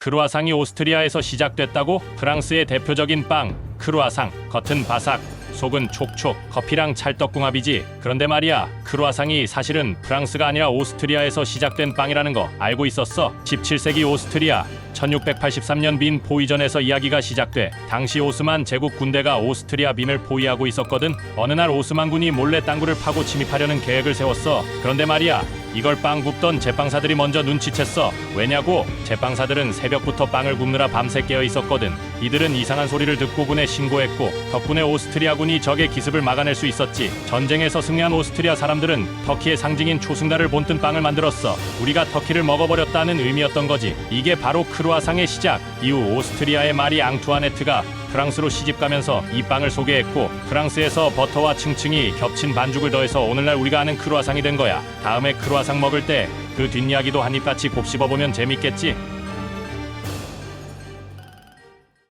크루아상이 오스트리아에서 시작됐다고? 프랑스의 대표적인 빵, 크루아상. 겉은 바삭, 속은 촉촉, 커피랑 찰떡궁합이지. 그런데 말이야, 크루아상이 사실은 프랑스가 아니라 오스트리아에서 시작된 빵이라는 거 알고 있었어? 17세기 오스트리아 1683년 빈 포위전에서 이야기가 시작돼 당시 오스만 제국 군대가 오스트리아 빈을 포위하고 있었거든 어느 날 오스만군이 몰래 땅굴을 파고 침입하려는 계획을 세웠어 그런데 말이야 이걸 빵 굽던 제빵사들이 먼저 눈치챘어. 왜냐고 제빵사들은 새벽부터 빵을 굽느라 밤새 깨어 있었거든 이들은 이상한 소리를 듣고 군에 신고했고 덕분에 오스트리아군이 적의 기습을 막아낼 수 있었지. 전쟁에서 승리한 오스트리아 사람들은 터키의 상징인 초승달을 본뜬 빵을 만들었어. 우리가 터키를 먹어버렸다는 의미였던 거지. 이게 바로 크루아상의 시작. 이후 오스트리아의 마리 앙투아네트가 프랑스로 시집가면서 이 빵을 소개했고 프랑스에서 버터와 층층이 겹친 반죽을 더해서 오늘날 우리가 아는 크루아상이 된 거야. 다음에 크루아상 먹을 때 그 뒷이야기도 한입 같이 곱씹어 보면 재밌겠지